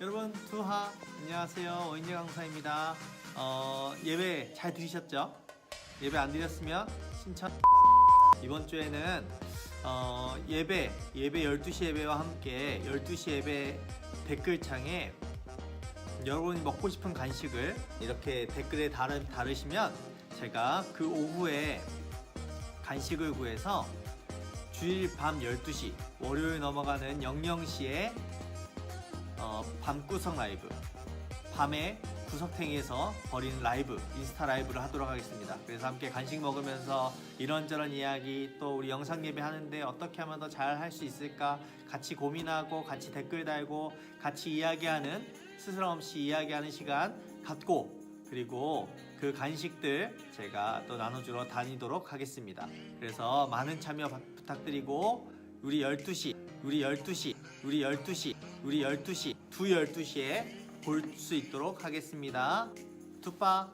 여러분 두하 안녕하세요 오인재 강사입니다. 어, 예배 잘 들으셨죠? 예배 안 드렸으면 신청. 이번 주에는 어, 예배 예배 12시 예배와 함께 12시 예배 댓글창에 여러분이 먹고 싶은 간식을 이렇게 댓글에 다르, 다르시면 제가 그 오후에 간식을 구해서 주일 밤 12시 월요일 넘어가는 00시에 어, 밤구석 라이브. 밤에 구석탱이에서 벌이는 라이브 인스타 라이브를 하도록 하겠습니다. 그래서 함께 간식 먹으면서 이런저런 이야기 또 우리 영상 예배 하는데 어떻게 하면 더 잘 할 수 있을까? 같이 고민하고 같이 댓글 달고 같이 이야기하는 스스럼 없이 이야기하는 시간 갖고 그리고 그 간식들 제가 또 나눠주러 다니도록 하겠습니다. 그래서 많은 참여 바- 부탁드리고 우리 12시 우리 12시 우리 12시 우리 12시 두 12시에 볼 수 있도록 하겠습니다. 투빠